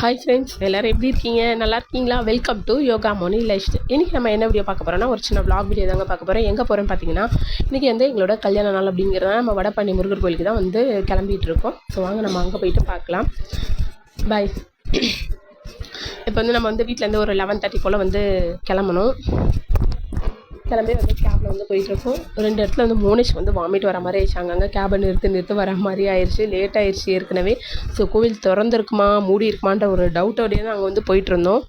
Hi friends எல்லோரும் எப்படி இருக்கீங்க? நல்லா இருக்கீங்களா? Welcome to yoga Moni life இன்றைக்கி நம்ம என்ன வீடியோ பார்க்க போகிறோம்னா ஒரு சின்ன vlog வீடியோ தாங்க பார்க்க போகிறோம் எங்கே போகிறோன்னு பார்த்தீங்கன்னா இன்றைக்கி வந்து எங்களோட கல்யாண நாள் அப்படிங்கிறத நம்ம வடபழனி முருகர் கோயிலுக்கு தான் வந்து கிளம்பிட்டு இருக்கோம். ஸோ வாங்க நம்ம அங்கே போயிட்டு பார்க்கலாம். பாய் இப்போ வந்து நம்ம வந்து வீட்டிலேருந்து ஒரு லெவன் தேர்ட்டி போல் வந்து கிளம்பணும். கிளம்பி வந்து கேபில் வந்து போயிட்டுருக்கோம். ரெண்டு இடத்துல வந்து மோனிஷ் வந்து வாமிட் வர மாதிரி ஆயிடுச்சு அங்கங்கே கேபை நிறுத்து நிறுத்து வர மாதிரி ஆயிடுச்சு. லேட் ஆயிடுச்சு ஏற்கனவே. ஸோ கோவில் திறந்துருக்குமா மூடி இருக்குமான்ற ஒரு டவுட்டோடய தான் அங்கே வந்து போயிட்டுருந்தோம்.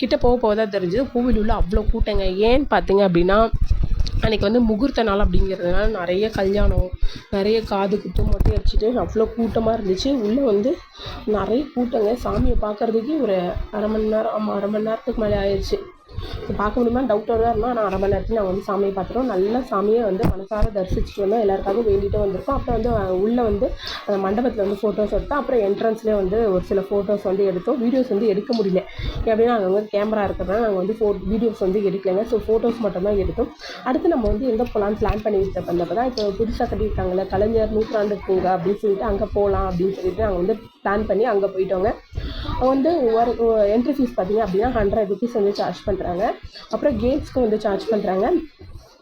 கிட்டே கிட்ட போக போக தான் தெரிஞ்சது. கோவில் உள்ள அவ்வளோ கூட்டங்க. ஏன்னு பார்த்தீங்க அப்படின்னா அன்றைக்கி வந்து முகூர்த்த நாள் அப்படிங்கிறதுனால நிறைய கல்யாணம் நிறைய காது குத்து மட்டும் அடிச்சுட்டு அவ்வளோ கூட்டமாக இருந்துச்சு. உள்ளே வந்து நிறைய கூட்டங்க. சாமியை பார்க்கறதுக்கே ஒரு அரை மணி நேரம் ஆமாம் அரை மணி நேரத்துக்கு மேலே ஆயிடுச்சு. ஸோ பார்க்க முடியுமா? டவுட்டோட தான் இருந்தோம் ஆனால் அரை மணி நேரத்தில் நாங்கள் வந்து சாமியை பார்த்துட்டோம். நல்ல சாமியை வந்து மனசார தரிசிச்சுட்டு வந்தோம். எல்லாருக்காகவும் வேண்டிட்டு வந்திருக்கோம். அப்புறம் வந்து உள்ளே வந்து அந்த மண்டபத்தில் வந்து ஃபோட்டோஸ் எடுத்தோம். அப்புறம் என்ட்ரன்ஸ்லேயே வந்து ஒரு சில ஃபோட்டோஸ் வந்து எடுத்தோம். வீடியோஸ் வந்து எடுக்க முடியல. எப்படின்னா அங்கே வந்து கேமரா இருக்கிறதுனால நாங்கள் வந்து ஃபோ வீடியோஸ் வந்து எடுக்கலைங்க. ஸோ ஃபோட்டோஸ் மட்டும்தான் எடுத்தோம். அடுத்து நம்ம வந்து எங்கே போகலான்னு பிளான் பண்ணிட்டு வந்தப்போ தான் இப்போ புதுசாக கட்டியிருக்காங்களே கலைஞர் நூற்றாண்டு பூங்கா அப்படின்னு சொல்லிட்டு அங்கே போகலாம் அப்படின்னு சொல்லிட்டு நாங்கள் வந்து பிளான் பண்ணி அங்கே போயிட்டோங்க. வந்து ஒரு என்ட்ரி ஃபீஸ் பார்த்தீங்க அப்படின்னா ஹண்ட்ரட் ருபீஸ் வந்து சார்ஜ் பண்ணுறாங்க அப்புறம் கேம்ஸ்க்கு வந்து சார்ஜ் பண்ணுறாங்க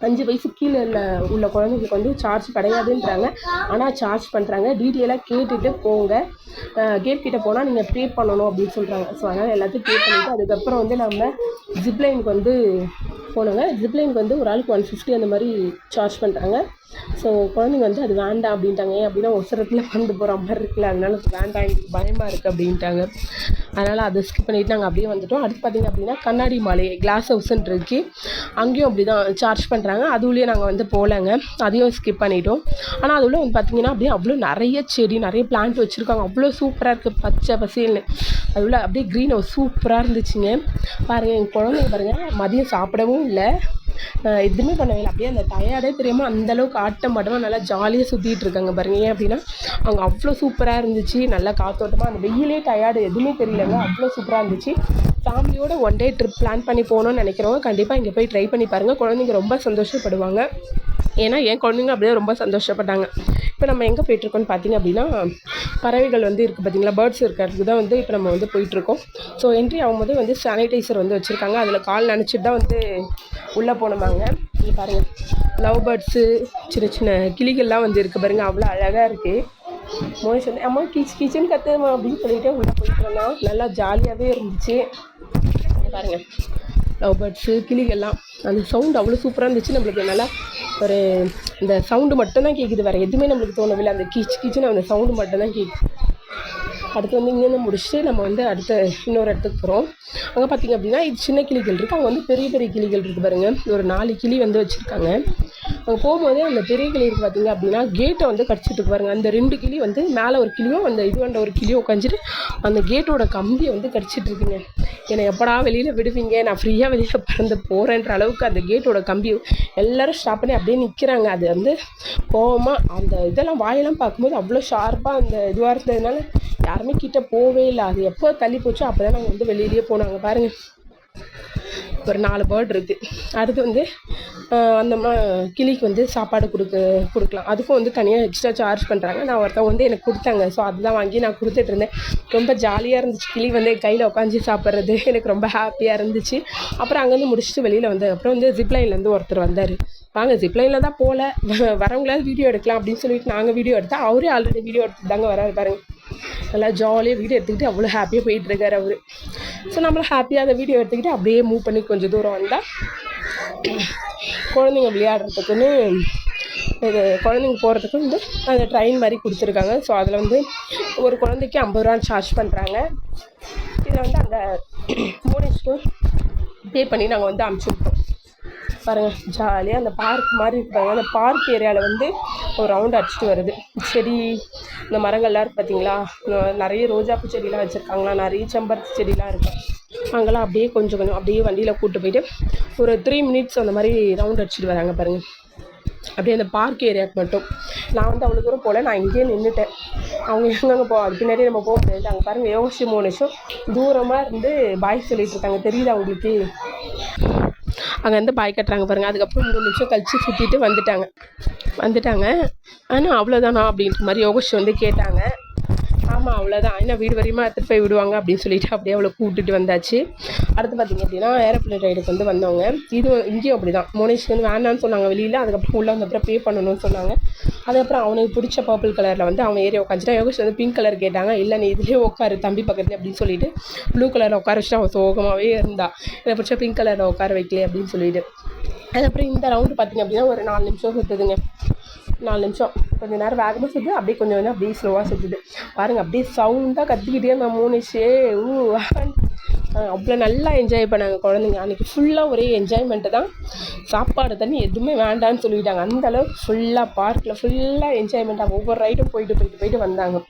அஞ்சு வயசு கீழே உள்ள உள்ள குழந்தைங்களுக்கு வந்து சார்ஜ் கிடையாதுன்றாங்க. ஆனால் சார்ஜ் பண்ணுறாங்க டீட்டெயிலாக கேட்டுட்டு போங்க. கேட் கிட்டே போனால் நீங்கள் பே பண்ணணும் அப்படின்னு சொல்கிறாங்க ஸோ அதனால் எல்லாத்தையும் பே பண்ணிவிட்டு அதுக்கப்புறம் வந்து நம்ம ஜிப்லைனுக்கு வந்து போனோங்க. ஜிப்லைனுக்கு வந்து ஒரு ஆளுக்கு ஒன் ஃபிஃப்டி அந்த மாதிரி சார்ஜ் பண்ணுறாங்க ஸோ குழந்தைங்க வந்து அது வேண்டாம் அப்படின்ட்டாங்க. ஏன் அப்படின்னா ஒசரத்தில் வந்து போகிற மாதிரி இருக்குல்ல அதனால வேண்டாம் எங்களுக்கு பயமாக இருக்குது அப்படின்ட்டாங்க. அதனால் அதை ஸ்கிப் பண்ணிவிட்டு நாங்கள் அப்படியே வந்துட்டோம். அடுத்து பார்த்திங்க அப்படின்னா கண்ணாடி மாலை கிளாஸ் ஹவுஸ்ன்னு இருக்கு. அங்கேயும் அப்படி தான் சார்ஜ் பண்ணுறாங்க அதுலேயே நாங்கள் வந்து போகலங்க. அதையும் ஸ்கிப் பண்ணிட்டோம். ஆனால் அதுள்ள வந்து பார்த்திங்கன்னா அப்படியே அவ்வளோ நிறைய செடி நிறைய பிளான்ட் வச்சுருக்காங்க. அவ்வளோ சூப்பராக இருக்குது பச்சை பசேல்னு. அதுள்ள அப்படியே க்ரீன் ஹவுஸ் சூப்பராக இருந்துச்சுங்க. பாருங்கள் எங்கள் குழந்தைங்க பாருங்கள் மதியம் சாப்பிடவும் இல்லை. எதுவுமே பண்ணவே இல்லை அப்படியே அந்த டயர்டே தெரியாமல் அந்தளவுக்கு ஆட்டம் பாட்டமாக நல்லா ஜாலியாக சுற்றிட்டு இருக்காங்க பாருங்க. ஏன் அப்படின்னா அவங்க அவ்வளோ சூப்பராக இருந்துச்சு. நல்லா காத்தோட்டமாக அந்த வெயிலே டயர்டு எதுவுமே தெரியலங்க. அவ்வளோ சூப்பராக இருந்துச்சு. ஃபேமிலியோட ஒன் டே ட்ரிப் பிளான் பண்ணி போகணும்னு நினைக்கிறவங்க கண்டிப்பாக இங்கே போய் ட்ரை பண்ணி பாருங்கள் குழந்தைங்க ரொம்ப சந்தோஷப்படுவாங்க. ஏன்னா என் குழந்தைங்க அப்படியே ரொம்ப சந்தோஷப்பட்டாங்க. இப்போ நம்ம எங்கே போயிட்டுருக்கோம்னு பார்த்தீங்க அப்படின்னா பறவைகள் வந்து இருக்குது பார்த்தீங்களா பேர்ட்ஸ் இருக்கிறதுக்கு தான் வந்து இப்போ நம்ம வந்து போயிட்டுருக்கோம். ஸோ என்ட்ரி ஆகும்போது வந்து சானிடைசர் வந்து வச்சுருக்காங்க. அதில் கால் நினச்சிட்டு தான் வந்து உள்ளே போனோமாங்க. இது பாருங்கள் லவ் பேர்ட்ஸு சின்ன சின்ன கிளிகள்லாம் வந்து இருக்குது பாருங்கள் அவ்வளோ அழகாக இருக்குது மோனி சொன்னேன் அம்மா கீச் கீச்சுன்னு கற்றுமா அப்படின்னு சொல்லிட்டு உள்ளே போயிட்டு வந்தோம் நல்லா ஜாலியாகவே இருந்துச்சு. பாருங்கள் லவ் பேர்ட்ஸு கிளிகள்லாம். அந்த சவுண்டு அவ்வளோ சூப்பராக இருந்துச்சு. நம்மளுக்கு நல்லா ஒரு இந்த சவுண்டு மட்டும்தான் கேட்குது வேறு எதுவுமே நம்மளுக்கு தோணவில்லை. அந்த கீச் கீச்சுன்னு அந்த சவுண்டு மட்டும்தான் கேட்குது அடுத்து வந்து இங்கேருந்து முடிச்சுட்டு நம்ம வந்து அடுத்த இன்னொரு இடத்துக்கு போகிறோம் அங்கே பார்த்தீங்க அப்படின்னா இது சின்ன கிளிகள் இருக்குது அங்கே வந்து பெரிய பெரிய கிளிகள் இருக்குது பாருங்க. ஒரு நாலு கிளி வந்து வச்சுருக்காங்க. அங்கே போகும்போதே அந்த பெரிய கிளி இருக்குது பார்த்திங்க அப்படின்னா கேட்டை வந்து கடிச்சிட்டு பாருங்கள் அந்த ரெண்டு கிளி வந்து மேலே ஒரு கிளியும் அந்த இது வந்த ஒரு கிளியும் உட்காந்துட்டு அந்த கேட்டோட கம்பியை வந்து கடிச்சிட்டு இருக்குங்க. என்னை எப்படா வெளியில் விடுவீங்க? நான் ஃப்ரீயாக வெளியில் பறந்து போகிறேன்ற அளவுக்கு அந்த கேட்டோட கம்பி எல்லோரும் ஸ்டாப் பண்ணி அப்படியே நிற்கிறாங்க அது வந்து கோவமாக அந்த இதெல்லாம் வாயெல்லாம் பார்க்கும்போது அவ்வளோ ஷார்ப்பாக அந்த இதுவாக இருந்ததுனால யாருமே கிட்ட போவே இல்லை. அது எப்போ தள்ளி போச்சோ அப்போ தான் நாங்கள் வந்து வெளியிலேயே போனாங்க. பாருங்கள் ஒரு நாலு பேர்ட் இருக்குது அடுத்து வந்து அந்த கிளிக்கு வந்து சாப்பாடு கொடுக்க கொடுக்கலாம். அதுக்கும் வந்து தனியாக எக்ஸ்ட்ரா சார்ஜ் பண்ணுறாங்க நான் ஒருத்தவங்க வந்து எனக்கு கொடுத்தாங்க. ஸோ அதுதான் வாங்கி நான் கொடுத்துட்டு இருந்தேன். ரொம்ப ஜாலியாக இருந்துச்சு. கிளி வந்து கையில் உட்காந்து சாப்பிட்றது. எனக்கு ரொம்ப ஹாப்பியாக இருந்துச்சு. அப்புறம் அங்கேருந்து முடிச்சுட்டு வெளியில் வந்து அப்புறம் வந்து ஜிப்லைன்லேருந்து ஒருத்தர் வந்தார். வாங்க ஜிப்லைனில் தான் போகல வரவங்களாவது வீடியோ எடுக்கலாம் அப்படின்னு சொல்லிட்டு நாங்கள் வீடியோ எடுத்தால் அவரே ஆல்ரெடி வீடியோ எடுத்து தாங்க வராது பாருங்க. நல்லா ஜாலியாக வீடியோ எடுத்துக்கிட்டு அவ்வளோ ஹாப்பியாக போயிட்டுருக்காரு அவர். ஸோ நம்மளும் ஹாப்பியாக அந்த வீடியோ எடுத்துக்கிட்டு அப்படியே மூவ் பண்ணி கொஞ்சம் தூரம் வந்தால் குழந்தைங்க விளையாடுறதுக்குன்னு இது குழந்தைங்க போகிறதுக்கு வந்து அந்த ட்ரெயின் மாதிரி கொடுத்துருக்காங்க. ஸோ அதில் வந்து ஒரு குழந்தைக்கு ஐம்பது ரூபா சார்ஜ் பண்ணுறாங்க இதில் வந்து அந்த மூணு பே பண்ணி நாங்கள் வந்து அமுச்சு விட்டோம் பாருங்கள் ஜாலியாக அந்த பார்க் மாதிரி இருக்காங்க அந்த பார்க் ஏரியாவில் வந்து ஒரு ரவுண்ட் அடிச்சுட்டு வருது. செடி இந்த மரங்கள்லாம் இருக்கு பார்த்தீங்களா நிறைய ரோஜாப்பூ செடிலாம் வச்சுருக்காங்களா? நிறைய செம்பருத்தி செடிலாம் இருக்கு. அங்கெல்லாம் அப்படியே கொஞ்சம் கொஞ்சம் அப்படியே வண்டியில் கூப்பிட்டு போயிட்டு ஒரு த்ரீ மினிட்ஸ் அந்த மாதிரி ரவுண்ட் அடிச்சுட்டு வராங்க பாருங்கள் அப்படியே அந்த பார்க் ஏரியாவுக்கு மட்டும். நான் வந்து அவ்வளோ தூரம் போகல. நான் இங்கேயே நின்றுட்டேன் அவங்க எங்கெங்கே போ அது பின்னாடி நம்ம போக முடியாது. அங்கே பாருங்கள் யோசிச்சு மோனிஷும் தூரமாக இருந்து பாய் சொல்லிட்டு இருக்காங்க. தெரியுதா அவங்களுக்கு அங்கே வந்து பாய் கட்டுறாங்க பாருங்கள் அதுக்கப்புறம் மூணு நிமிஷம் கழிச்சு சுற்றிட்டு வந்துட்டாங்க. வந்துட்டாங்க. ஆனால் அவ்வளோதானா அப்படின்ற மாதிரி யோகேஷ் வந்து கேட்டாங்க. ஆமாம் அவ்வளோதான் ஏன்னா வீடு வரையுமா எடுத்துகிட்டு போய் விடுவாங்க அப்படின்னு சொல்லிட்டு அப்படியே அவளை கூப்பிட்டுட்டு வந்தாச்சு. அடுத்து பார்த்திங்க அப்படின்னா ஏரோப்ளேன் ரைடுக்கு வந்து வந்தவங்க. இது இங்கேயும் அப்படி தான் மோனேஷ்க்கு வந்து வேணான்னு சொன்னாங்க வெளியில். அதுக்கப்புறம் உள்ளே வந்தப்பறம் பே பண்ணணும்னு சொன்னாங்க. அதுக்கப்புறம் அவனுக்கு பிடிச்ச பர்பிள் கலரில் வந்து அவன் ஏரியா உட்காந்துட்டா யோகேஷ் வந்து பிங்க் கலர் கேட்டாங்க. இல்லை நீ இதுலேயே உட்காரு தம்பி பக்கத்துல அப்படின்னு சொல்லிட்டு ப்ளூ கலரில் உட்கார வச்சுட்டு அவன் சோகமாகவே இருந்தா. எனக்கு பிடிச்ச பிங்க் கலரில் உட்கார வைக்கல அப்படின்னு சொல்லிட்டு. அதுக்கப்புறம் இந்த ரவுண்டு பார்த்திங்க அப்படின்னா ஒரு நாலு நிமிஷம் சுற்றுதுங்க நாலு நிமிஷம். கொஞ்சம் நேரம் வேகமாக சுற்று அப்படியே கொஞ்சம் கொஞ்சம் அப்படியே ஸ்லோவாக சுற்றுது பாருங்கள் அப்படியே சவுண்டாக கற்றுக்கிட்டே நான் மூணுச்சே ஊ அவ்வளோ நல்லா என்ஜாய் பண்ணாங்க குழந்தைங்க. அன்றைக்கி ஃபுல்லாக ஒரே என்ஜாய்மெண்ட்டு தான். சாப்பாடு தண்ணி எதுவுமே வேண்டான்னு சொல்லிட்டாங்க. அந்தளவுக்கு ஃபுல்லாக பார்க்கில் ஃபுல்லாக என்ஜாய்மெண்ட்டாக ஒவ்வொரு ரைடும் போயிட்டு போயிட்டு போயிட்டு வந்தாங்க.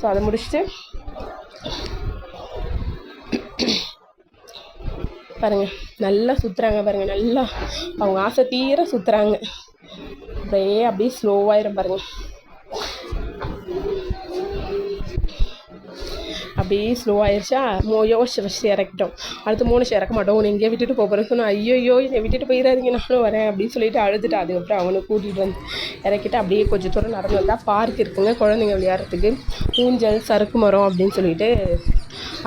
ஸோ அதை முடிச்சுட்டு பாருங்கள் நல்லா சுற்றுறாங்க பாருங்கள் நல்லா. அவங்க ஆசை தீர சுற்றுறாங்க அப்படியே அப்படியே ஸ்லோவாயிரும் பாருங்கள் அப்படியே ஸ்லோ ஆயிடுச்சா யோசிச்சு ஃபஸ்ட்டு இறக்கிட்டோம். அடுத்து மூணு இறக்க மாட்டோம். உன்னை எங்கேயே விட்டுட்டு போகிறேன் சொன்னால் ஐயோ என்னை விட்டுட்டு போயிடாதீங்க நானும் வரேன் அப்படின்னு சொல்லிட்டு அழுதுட்டு. அதுக்கப்புறம் அவனை கூட்டிகிட்டு வந்து இறக்கிட்டு அப்படியே கொஞ்சம் தூரம் நடந்து வந்தால் பார்க் இருக்குங்க குழந்தைங்க விளையாடுறதுக்கு. ஊஞ்சல் சறுக்கு மரம் அப்படின்னு சொல்லிட்டு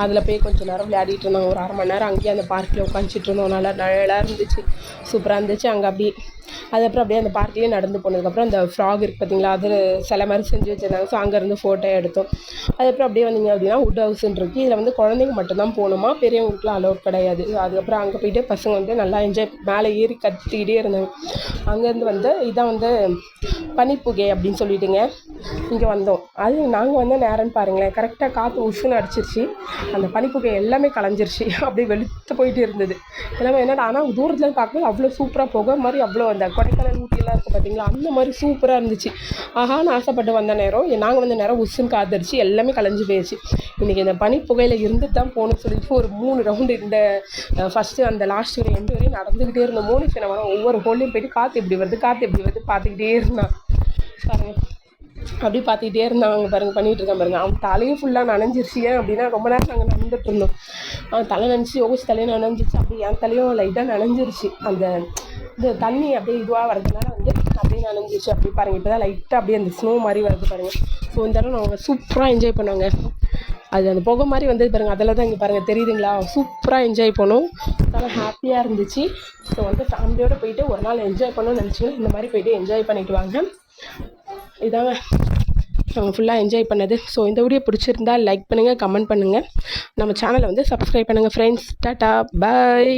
அதில் போய் கொஞ்சம் நேரம் விளையாடிட்டு இருந்தோம். ஒரு அரை மணி நேரம் அங்கேயே அந்த பார்க்கில் உட்காந்துட்டு இருந்தோம். நல்லா நல்லா இருந்துச்சு. சூப்பராக இருந்துச்சு. அங்கே அப்படியே அதுக்கப்புறம் அப்படியே அந்த பார்க்லேயே நடந்து போனதுக்கப்புறம் அந்த ஃப்ராக் இருக்குது பார்த்தீங்களா அது சில மாதிரி செஞ்சு வச்சுருந்தாங்க. ஸோ அங்கேருந்து ஃபோட்டோ எடுத்தோம். அதுக்கப்புறம் அப்படியே வந்தீங்க அப்படின்னா வுட் ஹவுஸ்ன்னு இருக்குது இதில் வந்து குழந்தைங்க மட்டும்தான் போகணுமா? பெரியவங்களுக்குலாம் அலோட் கிடையாது. அதுக்கப்புறம் அங்கே போயிட்டு பசங்க வந்து நல்லா என்ஜாய் மேலே ஏறி கத்திக்கிட்டே இருந்தாங்க. அங்கேருந்து வந்து இதான் வந்து பனிப்புகை அப்படின்னு சொல்லிட்டுங்க இங்கே வந்தோம். அது நாங்கள் வந்து நேரம்னு பாருங்களேன். கரெக்டாக காற்று உஷுன்னு அடிச்சிருச்சு. அந்த பனிப்புகை எல்லாமே கலைஞ்சிருச்சு. அப்படியே வெளுத்து போயிட்டு இருந்தது. எல்லாமே என்னடா ஆனால் தூரத்தில் பார்க்கும்போது அவ்வளோ சூப்பராக போக மாதிரி அவ்வளோ அந்த கொடைக்கானல் ஊட்டியெல்லாம் இருக்குது பார்த்தீங்களா? அந்த மாதிரி சூப்பராக இருந்துச்சு. ஆஹான்னு ஆசைப்பட்டு வந்த நேரம் நாங்கள் வந்த நேரம் உசுன்னு காத்தடிச்சு எல்லாமே கலைஞ்சு போயிடுச்சு இன்றைக்கி இந்த பனிப்புகையில் இருந்து தான் போகணும்னு சொல்லிட்டு ஒரு மூணு ரவுண்டு இந்த ஃபஸ்ட்டு அந்த லாஸ்ட் வரை எண்டு வரையும் நடந்துக்கிட்டே இருந்த மூணு சின்ன ஒவ்வொரு ஹோல்லையும் போயிட்டு காற்று எப்படி வருது காற்று எப்படி வருது பார்த்துக்கிட்டே இருந்தான். பாருங்கள் அப்படி பார்த்துக்கிட்டே இருந்தாங்க. பாருங்க பண்ணிகிட்டு இருக்கேன் பாருங்கள் அவன் தலையும் ஃபுல்லாக நனைஞ்சிருச்சு. ஏன் அப்படின்னா ரொம்ப நேரம் நாங்கள் நடந்துட்டு இருந்தோம். அவன் தலை நினச்சி யோசிச்சு தலையும் நனைஞ்சிச்சு அப்படி என் தலையும் லைட்டாக நனைஞ்சிருச்சு. அந்த இந்த தண்ணி அப்படியே இதுவாக வரதுனால வந்து அப்படியே நனைஞ்சிருச்சு. அப்படி பாருங்க இப்போ தான் லைட்டாக அப்படியே அந்த ஸ்னோ மாதிரி வருது பாருங்கள் ஸோ இந்த தடவை நாங்கள் சூப்பராக என்ஜாய் பண்ணாங்க. அது அந்த புகை மாதிரி வந்தது பாருங்கள் அதில் தான் இங்கே பாருங்கள் தெரியுதுங்களா? சூப்பராக என்ஜாய் பண்ணோம். நல்லா ஹாப்பியாக இருந்துச்சு. ஸோ வந்து ஃபேமிலியோடு போயிட்டு ஒரு நாள் என்ஜாய் பண்ணணும்னு நினச்சிங்கன்னா இந்த மாதிரி போயிட்டு என்ஜாய் பண்ணிட்டு வாங்க. இதாங்க நாங்கள் ஃபுல்லாக என்ஜாய் பண்ணது. ஸோ இந்த வீடியோ பிடிச்சிருந்தா லைக் பண்ணுங்கள் கமெண்ட் பண்ணுங்கள் நம்ம சேனலை வந்து சப்ஸ்கிரைப் பண்ணுங்கள் ஃப்ரெண்ட்ஸ் டாட்டா பாய்